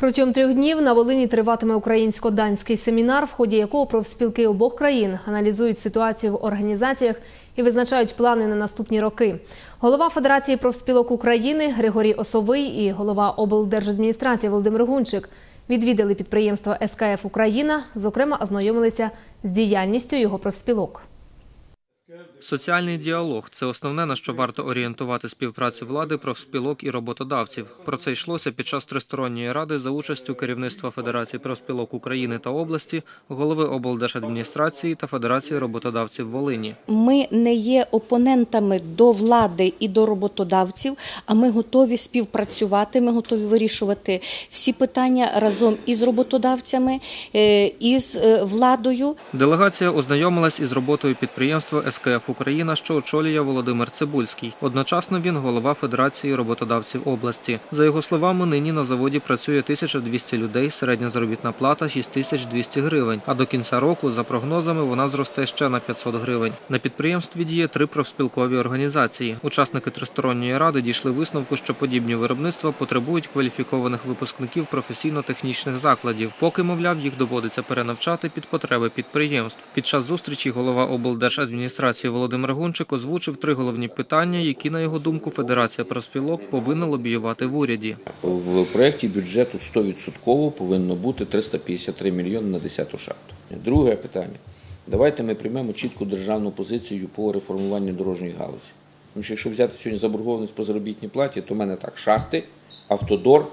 Протягом трьох днів на Волині триватиме українсько-данський семінар, в ході якого профспілки обох країн аналізують ситуацію в організаціях і визначають плани на наступні роки. Голова Федерації профспілок України Григорій Осовий і голова облдержадміністрації Володимир Гунчик відвідали підприємство СКФ Україна. Зокрема, ознайомилися з діяльністю його профспілок. Соціальний діалог це основне на що варто орієнтувати співпрацю влади, профспілок і роботодавців. Про це йшлося під час тристоронньої ради за участю керівництва Федерації профспілок України та області, голови облдержадміністрації та Федерації роботодавців Волині. Ми не є опонентами до влади і до роботодавців, а ми готові співпрацювати. Ми готові вирішувати всі питання разом із роботодавцями, е, із е, владою. Делегація ознайомилась із роботою підприємства СКФ Україна, що очолює Володимир Цибульський. Одночасно він голова Федерації роботодавців області. За його словами, нині на заводі працює 1200 людей, середня заробітна плата 6200 гривень. А до кінця року, за прогнозами, вона зросте ще на 500 гривень. На підприємстві діє три профспілкові організації. Учасники тристоронньої ради дійшли висновку, що подібні виробництва потребують кваліфікованих випускників професійно-технічних закладів. Поки, мовляв, їх доводиться перенавчати під потреби підприємств. Під час зустрічі голова облдержадміністрації Володимир Гунчик озвучив три головні питання, які, на його думку, Федерація профспілок повинна лобіювати в уряді. В проєкті бюджету 100% повинно бути 353 мільйони на 10-ту шахту. Друге питання. Давайте ми приймемо чітку державну позицію по реформуванню дорожньої галузі. Тому що якщо взяти сьогодні заборгованість по заробітній платі, то в мене так шахти, автодор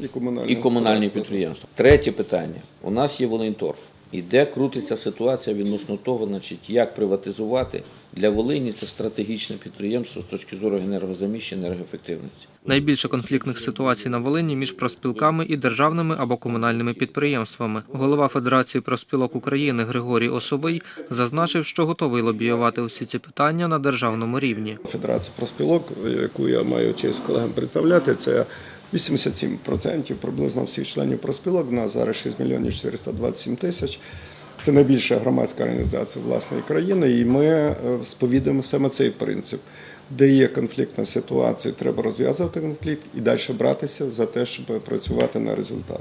І комунальні, і комунальні підприємства. Третє питання. У нас є Волиньторф. І де крутиться ситуація відносно того, значить, як приватизувати для Волині це стратегічне підприємство з точки зору енергозаміщення, енергоефективності. Найбільше конфліктних ситуацій на Волині між профспілками і державними або комунальними підприємствами. Голова Федерації профспілок України Григорій Осовий зазначив, що готовий лобіювати усі ці питання на державному рівні. Федерація профспілок, яку я маю честь колегам представляти, це 87% приблизно всіх членів профспілок. У нас зараз 6 мільйонів 427 тисяч. Це найбільша громадська організація власної країни, і ми е, сповідуємо саме цей принцип. Де є конфліктна ситуація, треба розв'язувати конфлікт і далі братися за те, щоб працювати на результат.